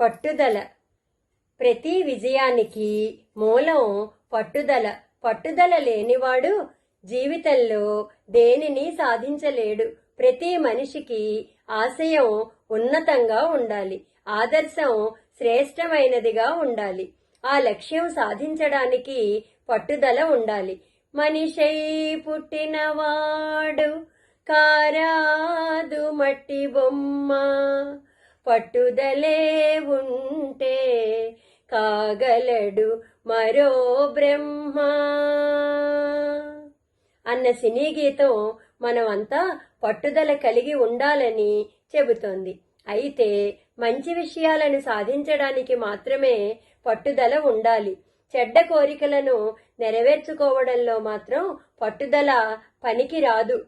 పట్టుదల. ప్రతి విజయానికి మూలం పట్టుదల. పట్టుదల లేనివాడు జీవితంలో దేనిని సాధించలేడు. ప్రతి మనిషికి ఆశయం ఉన్నతంగా ఉండాలి. ఆదర్శం శ్రేష్టమైనదిగా ఉండాలి. ఆ లక్ష్యం సాధించడానికి పట్టుదల ఉండాలి. మనిషై పుట్టినవాడు కారాదు మట్టి బొమ్మ. పట్టుదలే ఉంటే కాగలడు మరో బ్రహ్మ. అన్న సినీ గీతం మనమంతా పట్టుదల కలిగి ఉండాలని చెబుతోంది. అయితే మంచి విషయాలను సాధించడానికి మాత్రమే పట్టుదల ఉండాలి. చెడ్డ కోరికలను నెరవేర్చుకోవడంలో మాత్రం పట్టుదల పనికి రాదు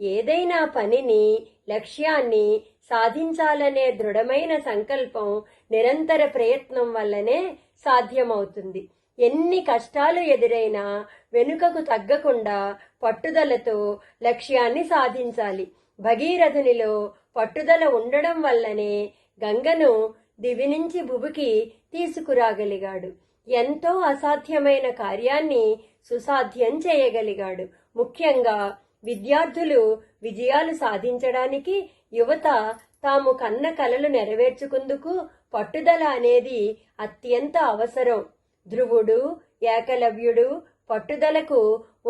ఏదైనా పనిని లక్ష్యాన్ని సాధించాలనే దృఢమైన సంకల్పం నిరంతర ప్రయత్నం వల్లనే సాధ్యమవుతుంది. ఎన్ని కష్టాలు ఎదురైనా వెనుకకు తగ్గకుండా పట్టుదలతో లక్ష్యాన్ని సాధించాలి. భగీరథునిలో పట్టుదల ఉండడం వల్లనే గంగను దివి నుంచి భుబుకి తీసుకురాగలిగాడు. ఎంతో అసాధ్యమైన కార్యాన్ని సుసాధ్యం చేయగలిగాడు. ముఖ్యంగా విద్యార్థులు విజయాలు సాధించడానికి యువత తాము కన్న కలలు నెరవేర్చుకుందుకు పట్టుదల అనేది అత్యంత అవసరం. ధ్రువుడు ఏకలవ్యుడు పట్టుదలకు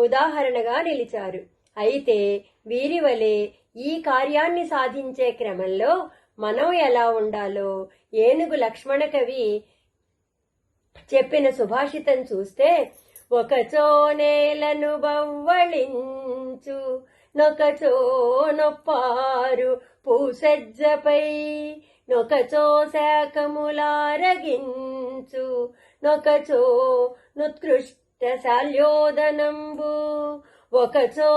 ఉదాహరణగా నిలిచారు. అయితే వీరి వలె ఈ కార్యాన్ని సాధించే క్రమంలో మనం ఎలా ఉండాలో ఏనుగు లక్ష్మణ కవి చెప్పిన సుభాషితం చూస్తే ఒకచో నేలను బవ్వళించు నొకచో నొప్పారు పూసజ్జపై నొకచో శాఖములారగించు నొకచో నుత్కృష్ట శాల్యోదనంబు ఒకచో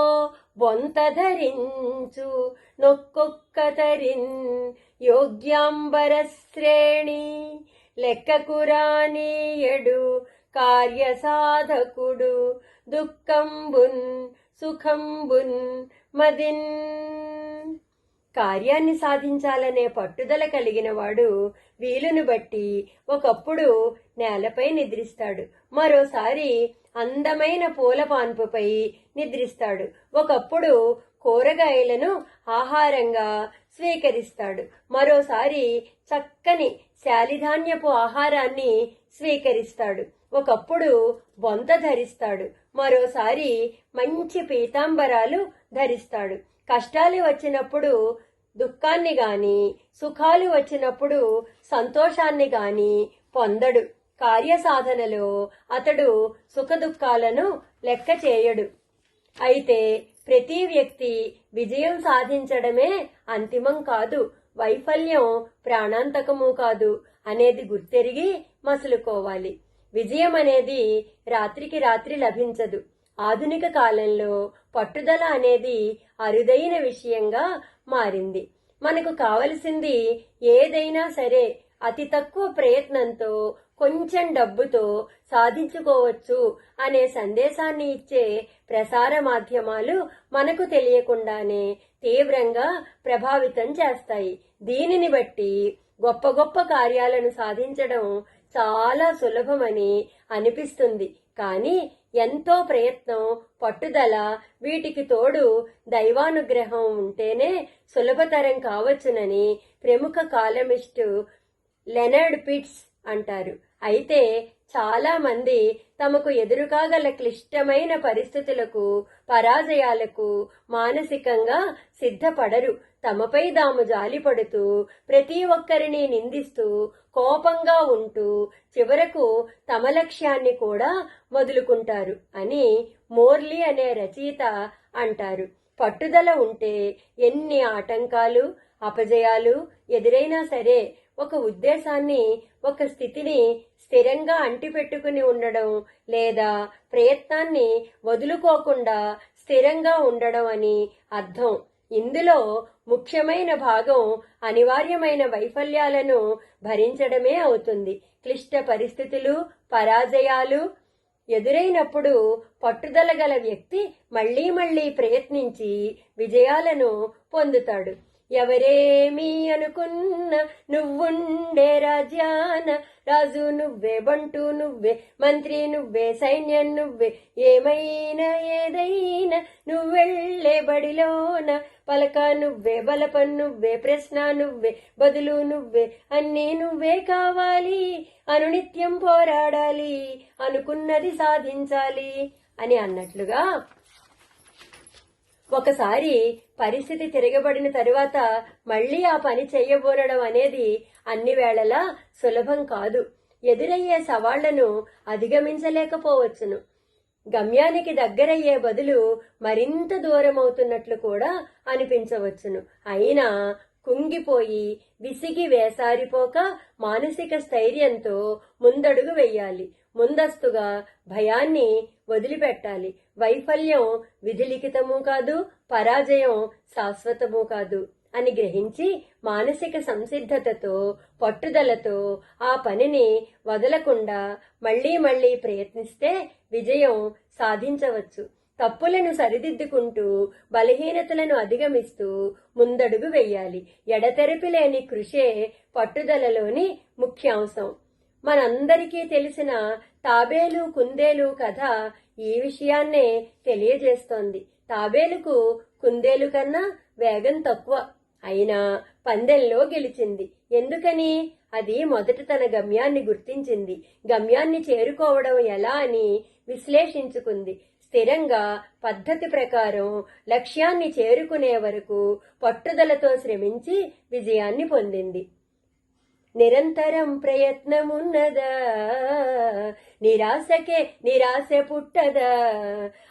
బొంత ధరించు నొక్కొక్క తరిన్ యోగ్యాంబర శ్రేణి లెక్కకురానీయడు కార్యసాధకుడు దుఃఖంబున్ సుఖంబున్ మదిన్. కార్యాన్ని సాధించాలనే పట్టుదల కలిగిన వాడు వీలును బట్టి ఒకప్పుడు నేలపై నిద్రిస్తాడు. మరోసారి అందమైన పూల పాన్పుపై నిద్రిస్తాడు. ఒకప్పుడు కూరగాయలను ఆహారంగా స్వీకరిస్తాడు. మరోసారి చక్కని శాలిధాన్యపు ఆహారాన్ని స్వీకరిస్తాడు. ఒకప్పుడు బొంత ధరిస్తాడు. మరోసారి మంచి పీతాంబరాలు ధరిస్తాడు. కష్టాలు వచ్చినప్పుడు దుఃఖాన్ని గాని సుఖాలు వచ్చినప్పుడు సంతోషాన్ని గాని పొందడు. కార్యసాధనలో అతడు సుఖదుఖాలను లెక్క చేయడు. అయితే ప్రతి వ్యక్తి విజయం సాధించడమే అంతిమం కాదు వైఫల్యం ప్రాణాంతకము కాదు అనేది గుర్తెరిగి మసులుకోవాలి. విజయం అనేది రాత్రికి రాత్రి లభించదు. ఆధునిక కాలంలో పట్టుదల అనేది అరుదైన విషయంగా మారింది. మనకు కావలసింది ఏదైనా సరే అతి తక్కువ ప్రయత్నంతో కొంచెం డబ్బుతో సాధించుకోవచ్చు అనే సందేశాన్ని ఇచ్చే ప్రసార మాధ్యమాలు మనకు తెలియకుండానే తీవ్రంగా ప్రభావితం చేస్తాయి. దీనిని బట్టి గొప్ప గొప్ప కార్యాలను సాధించడం చాలా సులభమని అనిపిస్తుంది. కానీ ఎంతో ప్రయత్నం పట్టుదల వీటికి తోడు దైవానుగ్రహం ఉంటేనే సులభతరం కావచ్చునని ప్రముఖ కాలమిస్టు లెనర్డ్ పిట్స్ అంటారు. అయితే చాలామంది తమకు తమకు ఎదురుకాగల క్లిష్టమైన పరిస్థితులకు పరాజయాలకు మానసికంగా సిద్ధపడరు. తమపై తాము జాలిపడుతూ ప్రతి ఒక్కరిని నిందిస్తూ కోపంగా ఉంటూ చివరకు తమ లక్ష్యాన్ని కూడా వదులుకుంటారు అని మోర్లీ అనే రచయిత అంటారు. పట్టుదల ఉంటే ఎన్ని ఆటంకాలు అపజయాలు ఎదురైనా సరే ఒక ఉద్దేశాన్ని ఒక స్థితిని స్థిరంగా అంటిపెట్టుకుని ఉండడం లేదా ప్రయత్నాన్ని వదులుకోకుండా స్థిరంగా ఉండడం అని అర్థం. ఇందులో ముఖ్యమైన భాగం అనివార్యమైన వైఫల్యాలను భరించడమే అవుతుంది. క్లిష్ట పరిస్థితులు పరాజయాలు ఎదురైనప్పుడు పట్టుదల గల వ్యక్తి మళ్ళీ మళ్ళీ ప్రయత్నించి విజయాలను పొందుతాడు. ఎవరేమి అనుకున్న నువ్వుండే రాజ్యాన. రాజు నువ్వే బంటు నువ్వే మంత్రి నువ్వే సైన్యం నువ్వే. ఏమైనా ఏదైనా నువ్వెళ్ళే బడిలోన. పలక నువ్వే బలపన్ నువ్వే ప్రశ్న నువ్వే బదులు నువ్వే. అన్నీ నువ్వే కావాలి అనునిత్యం పోరాడాలి అనుకున్నది సాధించాలి అని అన్నట్లుగా ఒకసారి పరిస్థితి తిరగబడిన తరువాత మళ్ళీ ఆ పని చెయ్యబోనడం అనేది అన్ని వేళలా సులభం కాదు. ఎదురయ్యే సవాళ్ళను అధిగమించలేకపోవచ్చును. గమ్యానికి దగ్గరయ్యే బదులు మరింత దూరం అవుతున్నట్లు కూడా అనిపించవచ్చును. అయినా కుంగిపోయి విసిగి వేసారిపోక మానసిక స్థైర్యంతో ముందడుగు వెయ్యాలి ముందస్తుగా భయాన్ని వదిలిపెట్టాలి. వైఫల్యం విధిలిఖితము కాదు పరాజయం శాశ్వతము కాదు అని గ్రహించి మానసిక సంసిద్ధతతో పట్టుదలతో ఆ పనిని వదలకుండా మళ్ళీ మళ్ళీ ప్రయత్నిస్తే విజయం సాధించవచ్చు. తప్పులను సరిదిద్దుకుంటూ బలహీనతలను అధిగమిస్తూ ముందడుగు వెయ్యాలి ఎడతెరపి లేని కృషే పట్టుదలలోని ముఖ్యాంశం. మనందరికీ తెలిసిన తాబేలు కుందేలు కథ ఈ విషయాన్నే తెలియజేస్తోంది. తాబేలుకు కుందేలు కన్నా వేగం తక్కువ. అయినా పందెంలో గెలిచింది. ఎందుకని? అది మొదట తన గమ్యాన్ని గుర్తించింది. గమ్యాన్ని చేరుకోవడం ఎలా అని విశ్లేషించుకుంది. స్థిరంగా పద్ధతి ప్రకారం లక్ష్యాన్ని చేరుకునే వరకు పట్టుదలతో శ్రమించి విజయాన్ని పొందింది. నిరంతరం ప్రయత్నమున్నదా? నిరాశకే నిరాశ పుట్టదా?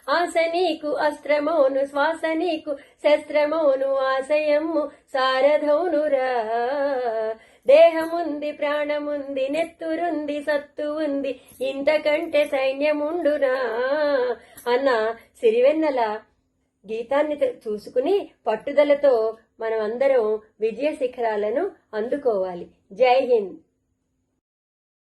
ఆశ నీకు అస్త్రమోను శ్వాస నీకు శస్త్రమోను ఆశయము సారధౌనురా? దేహముంది ప్రాణముంది నెత్తురుంది సత్తు ఉంది ఇంతకంటే సైన్యముండునా? అన్న సిరివెన్నెల గీతాన్ని చూసుకుని పట్టుదలతో మనం అందరం విజయ శిఖరాలను అందుకోవాలి. జై హింద్.